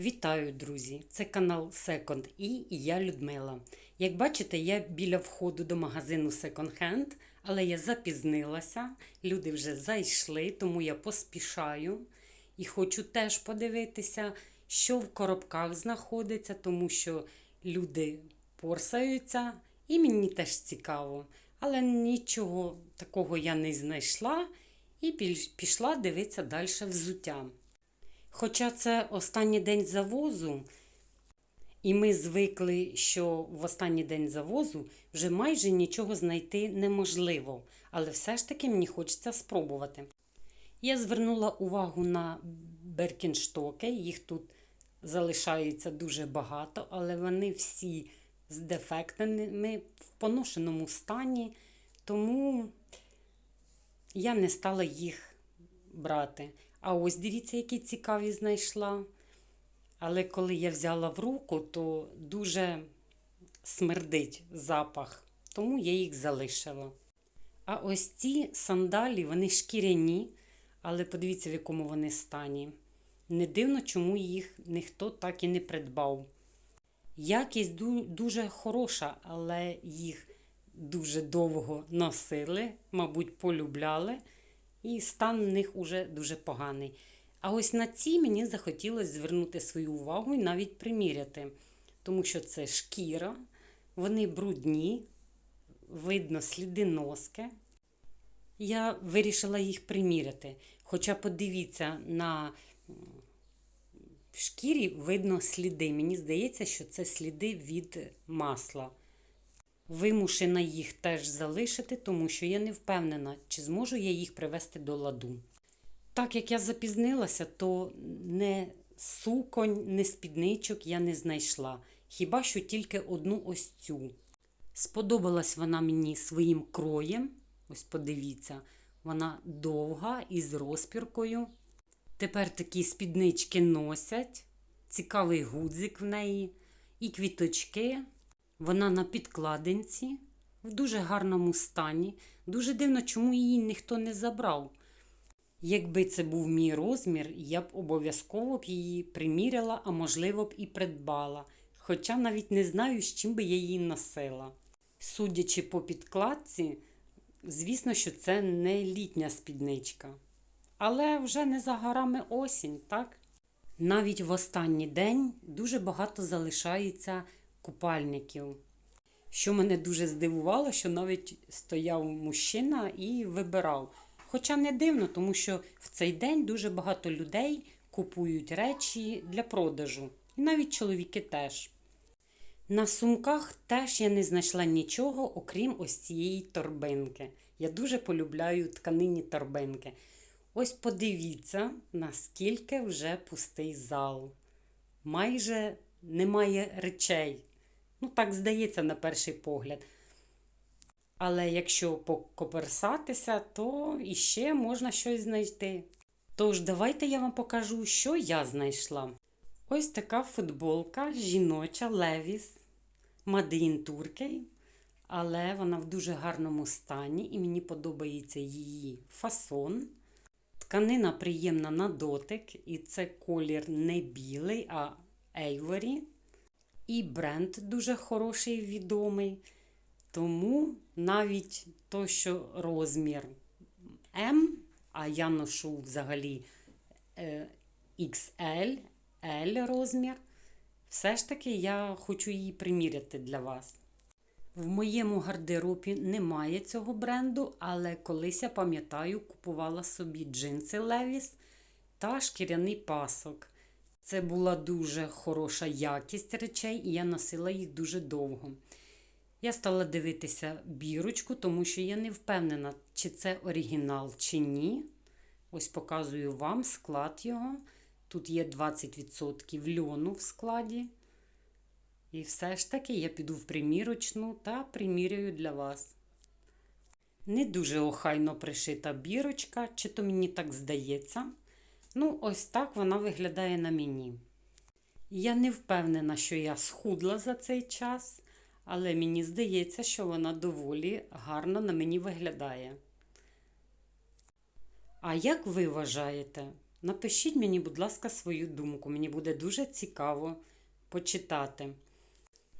Вітаю, друзі! Це канал Second і я Людмила. Як бачите, я біля входу до магазину Second Hand, але я запізнилася. Люди вже зайшли, тому я поспішаю і хочу теж подивитися, що в коробках знаходиться, тому що люди порсаються, і мені теж цікаво. Але нічого такого я не знайшла і пішла дивитися далі взуття. Хоча це останній день завозу, і ми звикли, що в останній день завозу вже майже нічого знайти неможливо, але все ж таки мені хочеться спробувати. Я звернула увагу на беркінштоки, їх тут залишається дуже багато, але вони всі з дефектами в поношеному стані, тому я не стала їх брати. А ось дивіться, які цікаві знайшла. Але коли я взяла в руку, то дуже смердить запах, тому я їх залишила. А ось ці сандалі, вони шкіряні, але подивіться, в якому вони стані. Не дивно, чому їх ніхто так і не придбав. Якість дуже хороша, але їх дуже довго носили, мабуть, полюбляли, і стан в них уже дуже поганий. А ось на ці мені захотілося звернути свою увагу і навіть приміряти, тому що це шкіра, вони брудні, видно сліди носки. Я вирішила їх приміряти. Хоча подивіться, на шкірі видно сліди. Мені здається, що це сліди від масла. Вимушена їх теж залишити, тому що я не впевнена, чи зможу я їх привести до ладу. Так як я запізнилася, то не суконь, не спідничок я не знайшла. Хіба що тільки одну ось цю. Сподобалась вона мені своїм кроєм. Ось подивіться, вона довга і з розпіркою. Тепер такі спіднички носять, цікавий гудзик в неї і квіточки. Вона на підкладинці, в дуже гарному стані. Дуже дивно, чому її ніхто не забрав. Якби це був мій розмір, я б обов'язково б її приміряла, а можливо б і придбала. Хоча навіть не знаю, з чим би я її носила. Судячи по підкладці, звісно, що це не літня спідничка. Але вже не за горами осінь, так? Навіть в останній день дуже багато залишається купальників. Що мене дуже здивувало, що навіть стояв мужчина і вибирав. Хоча не дивно, тому що в цей день дуже багато людей купують речі для продажу. І навіть чоловіки теж. На сумках теж я не знайшла нічого, окрім ось цієї торбинки. Я дуже полюбляю тканині торбинки. Ось подивіться, наскільки вже пустий зал. Майже немає речей. Ну, так здається, на перший погляд. Але якщо покоперсатися, то іще можна щось знайти. Тож, давайте я вам покажу, що я знайшла. Ось така футболка жіноча Levi's Made in але вона в дуже гарному стані і мені подобається її фасон. Тканина приємна на дотик, і це колір не білий, а Ейворі. І бренд дуже хороший, відомий. Тому навіть то, що розмір М, а я ношу взагалі е, XL, L розмір, все ж таки я хочу її приміряти для вас. В моєму гардеробі немає цього бренду, але колись я пам'ятаю, купувала собі джинси Levi's та шкіряний пасок. Це була дуже хороша якість речей, і я носила їх дуже довго. Я стала дивитися бірочку, тому що я не впевнена, чи це оригінал, чи ні. Ось показую вам склад його. Тут є 20% льону в складі. І все ж таки я піду в примірочну та приміряю для вас. Не дуже охайно пришита бірочка, чи то мені так здається. Ну, ось так вона виглядає на мені. Я не впевнена, що я схудла за цей час, але мені здається, що вона доволі гарно на мені виглядає. А як ви вважаєте, Напишіть мені, будь ласка, свою думку. Мені буде дуже цікаво почитати.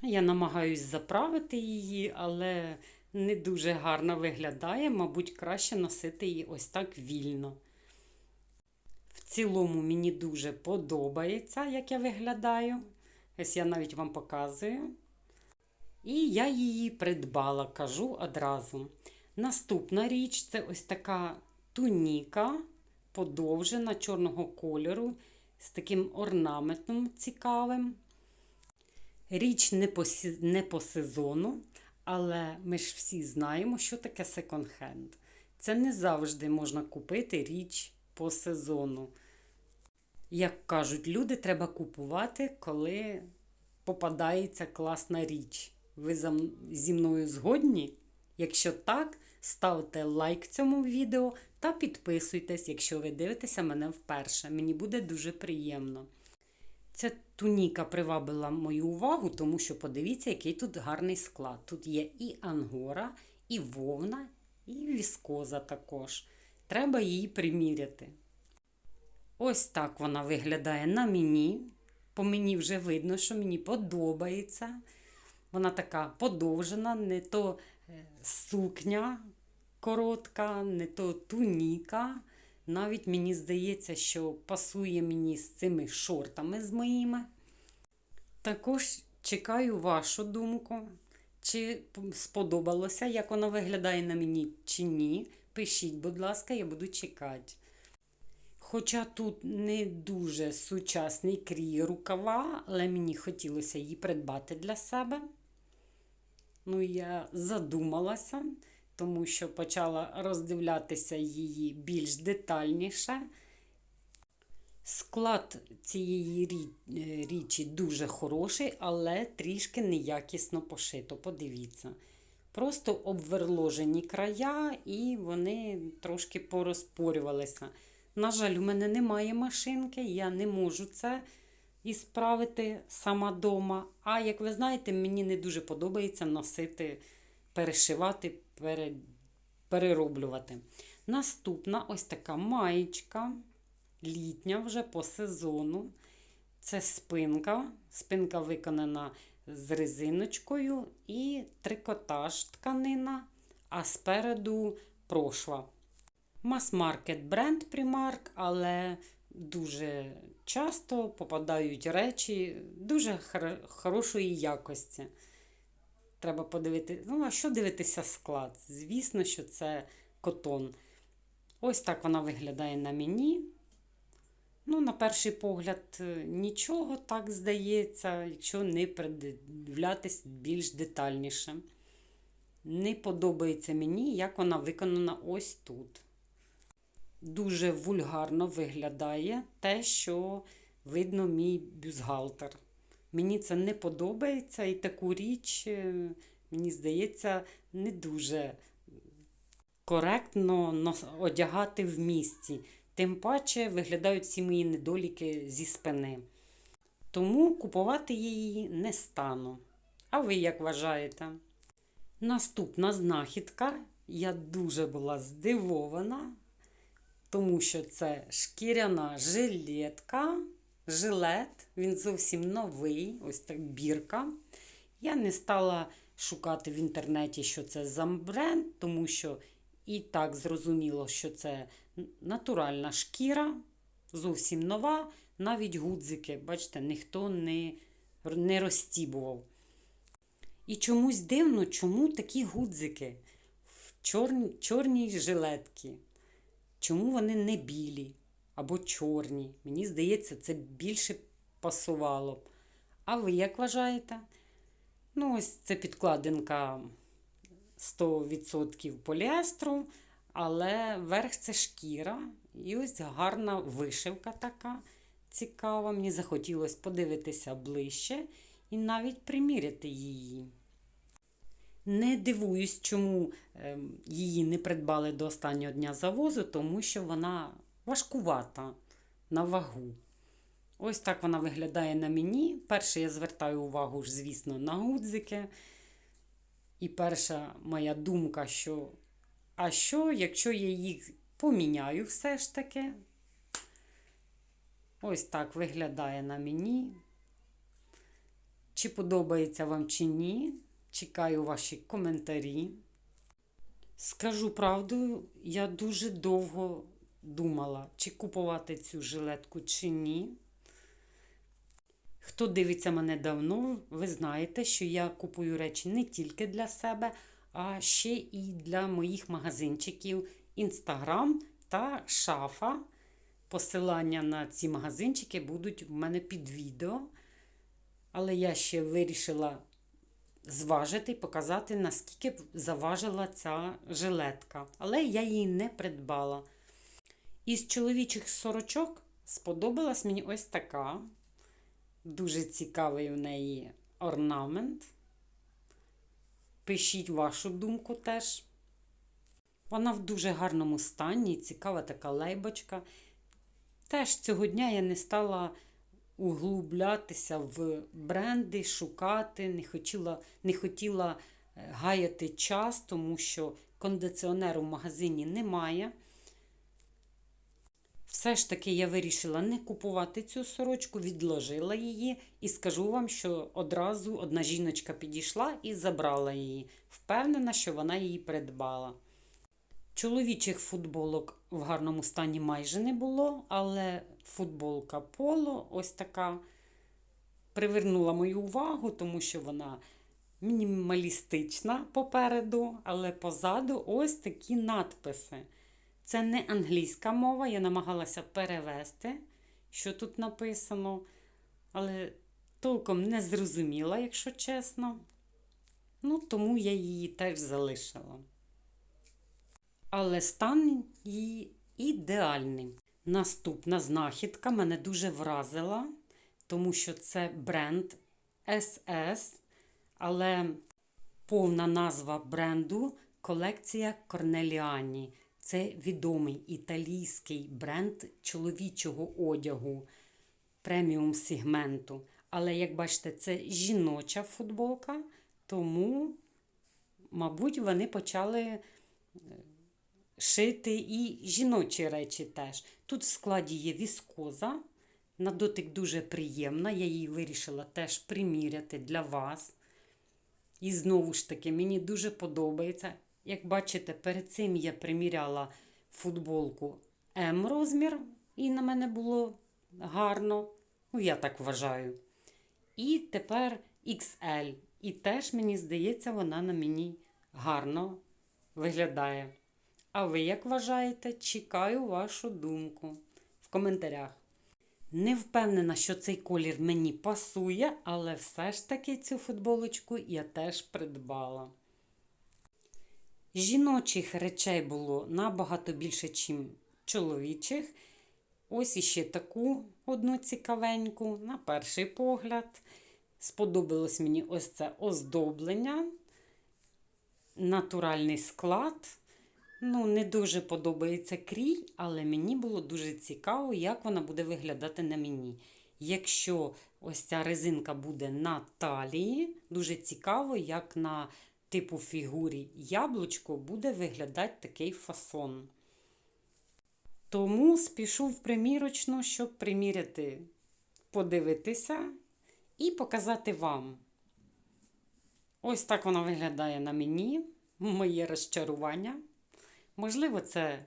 Я намагаюсь заправити її, але не дуже гарно виглядає. Мабуть, краще носити її ось так вільно. Цілому мені дуже подобається, як я виглядаю. Ось я навіть вам показую. І я її придбала, кажу одразу. Наступна річ це ось така туніка подовжена чорного кольору з таким орнаментом цікавим. Річ не по, не по сезону, але ми ж всі знаємо, що таке секонд-хенд. Це не завжди можна купити річ по сезону. Як кажуть, люди треба купувати, коли попадається класна річ. Ви зі мною згодні? Якщо так, ставте лайк цьому відео та підписуйтесь, якщо ви дивитеся мене вперше. Мені буде дуже приємно. Ця туніка привабила мою увагу, тому що подивіться, який тут гарний склад. Тут є і ангора, і вовна, і віскоза також. Треба її приміряти. Ось так вона виглядає на мені. По мені вже видно, що мені подобається. Вона така подовжена, не то е, сукня коротка, не то туніка. Навіть мені здається, що пасує мені з цими шортами з моїми. Також чекаю вашу думку. Чи сподобалося, як вона виглядає на мені, чи ні. Пишіть, будь ласка, я буду чекати. Хоча тут не дуже сучасний крій рукава, але мені хотілося її придбати для себе. Ну, я задумалася, тому що почала роздивлятися її більш детальніше. Склад цієї е, річі дуже хороший, але трішки неякісно пошито. Подивіться. Просто обверложені края, і вони трошки порозпорювалися. На жаль, у мене немає машинки, я не можу це ісправити сама дома. А як ви знаєте, мені не дуже подобається носити, перешивати, пере, перероблювати. Наступна ось така маєчка, літня вже по сезону. Це спинка. Спинка виконана з резиночкою і трикотаж тканина, а спереду прошва. Мас-маркет бренд Primark, але дуже часто попадають речі дуже хорошої якості. Треба подивитися. Ну, а що дивитися склад? Звісно, що це котон. Ось так вона виглядає на мені. Ну, на перший погляд, е, нічого так здається, якщо не придивлятись більш детальніше. Не подобається мені, як вона виконана ось тут. Дуже вульгарно виглядає те, що видно мій бюстгальтер. Мені це не подобається, і таку річ, е, мені здається, не дуже коректно одягати в місті. Тим паче виглядають всі мої недоліки зі спини. Тому купувати її не стану. А ви як вважаєте? Наступна знахідка. Я дуже була здивована, тому що це шкіряна жилетка, жилет, він зовсім новий, ось так бірка. Я не стала шукати в інтернеті, що це за бренд, тому що і так зрозуміло, що це натуральна шкіра, зовсім нова, навіть гудзики, бачите, ніхто не, не розстібував. І чомусь дивно, чому такі гудзики в чорні, чорній жилетці. Чому вони не білі або чорні? Мені здається, це більше пасувало. А ви як вважаєте? Ну, ось це підкладинка 100% поліестру, але верх це шкіра. І ось гарна вишивка така цікава. Мені захотілося подивитися ближче і навіть приміряти її. Не дивуюсь, чому ем, її не придбали до останнього дня завозу, тому що вона важкувата на вагу. Ось так вона виглядає на мені. Перше я звертаю увагу, звісно, на гудзики. І перша моя думка, що а що, якщо я їх поміняю все ж таки? Ось так виглядає на мені. Чи подобається вам чи ні? Чекаю ваші коментарі. Скажу правду, я дуже довго думала, чи купувати цю жилетку, чи ні. Хто дивиться мене давно, ви знаєте, що я купую речі не тільки для себе, а ще і для моїх магазинчиків Інстаграм та шафа. Посилання на ці магазинчики будуть в мене під відео. Але я ще вирішила зважити і показати, наскільки заважила ця жилетка. Але я її не придбала. Із чоловічих сорочок сподобалась мені ось така. Дуже цікавий в неї орнамент. Пишіть вашу думку теж. Вона в дуже гарному стані, цікава така лейбочка. Теж цього дня я не стала углублятися в бренди, шукати, не хотіла, не хотіла е, гаяти час, тому що кондиціонеру в магазині немає. Все ж таки я вирішила не купувати цю сорочку, відложила її і скажу вам, що одразу одна жіночка підійшла і забрала її. Впевнена, що вона її придбала. Чоловічих футболок в гарному стані майже не було, але футболка поло ось така привернула мою увагу, тому що вона мінімалістична попереду, але позаду ось такі надписи. Це не англійська мова, я намагалася перевести, що тут написано, але толком не зрозуміла, якщо чесно. Ну, тому я її теж залишила. Але стан її ідеальний. Наступна знахідка мене дуже вразила, тому що це бренд SS, але повна назва бренду колекція Корнеліані. Це відомий італійський бренд чоловічого одягу преміум сегменту. Але, як бачите, це жіноча футболка, тому, мабуть, вони почали шити і жіночі речі теж. Тут в складі є віскоза. На дотик дуже приємна. Я її вирішила теж приміряти для вас. І знову ж таки, мені дуже подобається. Як бачите, перед цим я приміряла футболку М розмір, і на мене було гарно. Ну, я так вважаю. І тепер XL. І теж, мені здається, вона на мені гарно виглядає. А ви як вважаєте? Чекаю вашу думку в коментарях. Не впевнена, що цей колір мені пасує, але все ж таки цю футболочку я теж придбала. Жіночих речей було набагато більше, ніж чоловічих. Ось іще таку одну цікавеньку, на перший погляд. Сподобалось мені ось це оздоблення, натуральний склад. Ну, не дуже подобається крій, але мені було дуже цікаво, як вона буде виглядати на мені. Якщо ось ця резинка буде на талії, дуже цікаво, як на типу фігурі яблучко буде виглядати такий фасон. Тому спішу в примірочну, щоб приміряти, подивитися і показати вам. Ось так вона виглядає на мені, моє розчарування. Можливо, це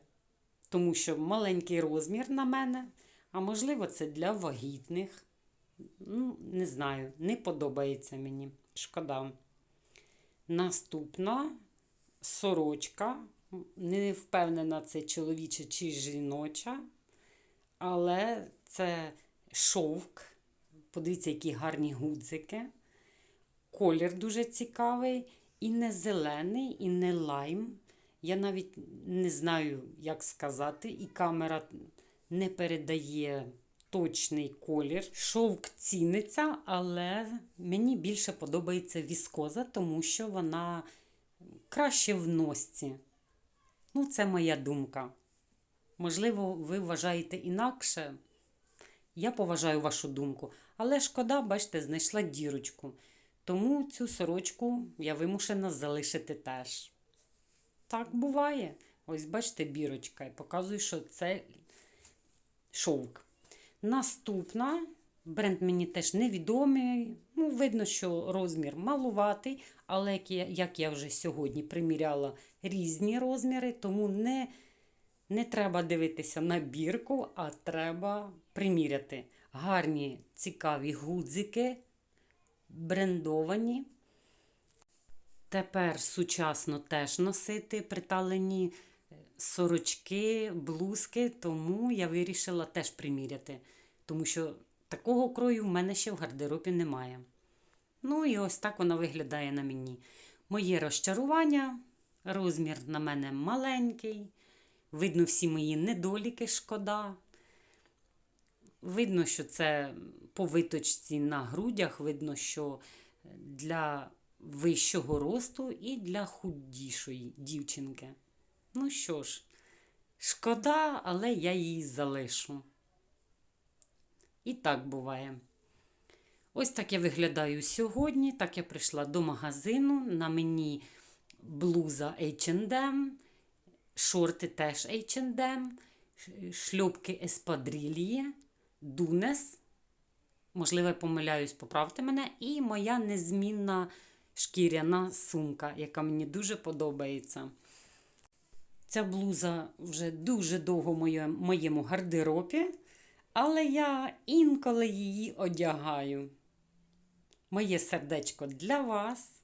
тому, що маленький розмір на мене, а можливо, це для вагітних. Ну, Не знаю, не подобається мені. Шкода. Наступна сорочка. Не впевнена, це чоловіча чи жіноча, але це шовк. Подивіться, які гарні гудзики. Колір дуже цікавий. І не зелений, і не лайм. Я навіть не знаю, як сказати, і камера не передає точний колір. Шовк ціниться, але мені більше подобається віскоза, тому що вона краще в носці. Ну, це моя думка. Можливо, ви вважаєте інакше. Я поважаю вашу думку. Але шкода, бачите, знайшла дірочку. Тому цю сорочку я вимушена залишити теж. Так буває. Ось, бачите, бірочка, і показую, що це шовк. Наступна. Бренд мені теж невідомий. Ну, видно, що розмір малуватий, але як я, вже сьогодні приміряла різні розміри, тому не, не треба дивитися на бірку, а треба приміряти. Гарні, цікаві гудзики, брендовані. Тепер сучасно теж носити приталені сорочки, блузки, тому я вирішила теж приміряти, тому що такого крою в мене ще в гардеробі немає. Ну і ось так вона виглядає на мені. Моє розчарування, розмір на мене маленький, видно всі мої недоліки, шкода. Видно, що це по виточці на грудях, видно, що для вищого росту і для худішої дівчинки. Ну що ж, шкода, але я її залишу. І так буває. Ось так я виглядаю сьогодні. Так я прийшла до магазину. На мені блуза H&M, шорти теж H&M, шльопки Еспадрильє, Дунес. Можливо, я помиляюсь, поправте мене. І моя незмінна шкіряна сумка, яка мені дуже подобається. Ця блуза вже дуже довго в моєму гардеробі, але я інколи її одягаю. Моє сердечко для вас.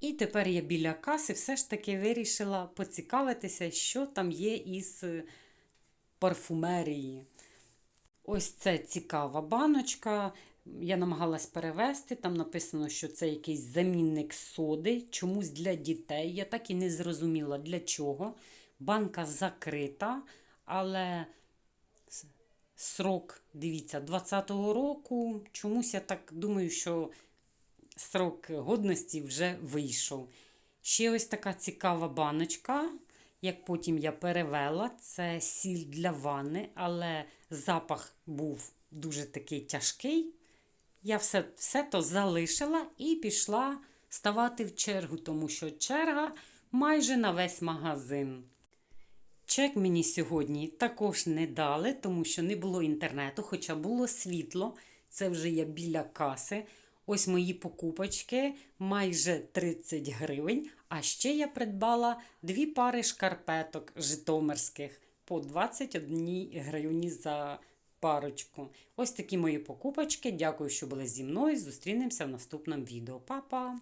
І тепер я біля каси все ж таки вирішила поцікавитися, що там є із е, парфумерії. Ось це цікава баночка. Я намагалась перевести. Там написано, що це якийсь замінник соди, чомусь для дітей. Я так і не зрозуміла для чого. Банка закрита, але срок, дивіться, 20-го року. Чомусь я так думаю, що срок годності вже вийшов. Ще ось така цікава баночка. Як потім я перевела, це сіль для ванни, але запах був дуже такий тяжкий. Я все, все то залишила і пішла ставати в чергу, тому що черга майже на весь магазин. Чек мені сьогодні також не дали, тому що не було інтернету, хоча було світло. Це вже я біля каси. Ось мої покупочки майже 30 гривень. А ще я придбала дві пари шкарпеток житомирських по 21 гривні за парочку. Ось такі мої покупочки. Дякую, що були зі мною. Зустрінемося в наступному відео. Па-па!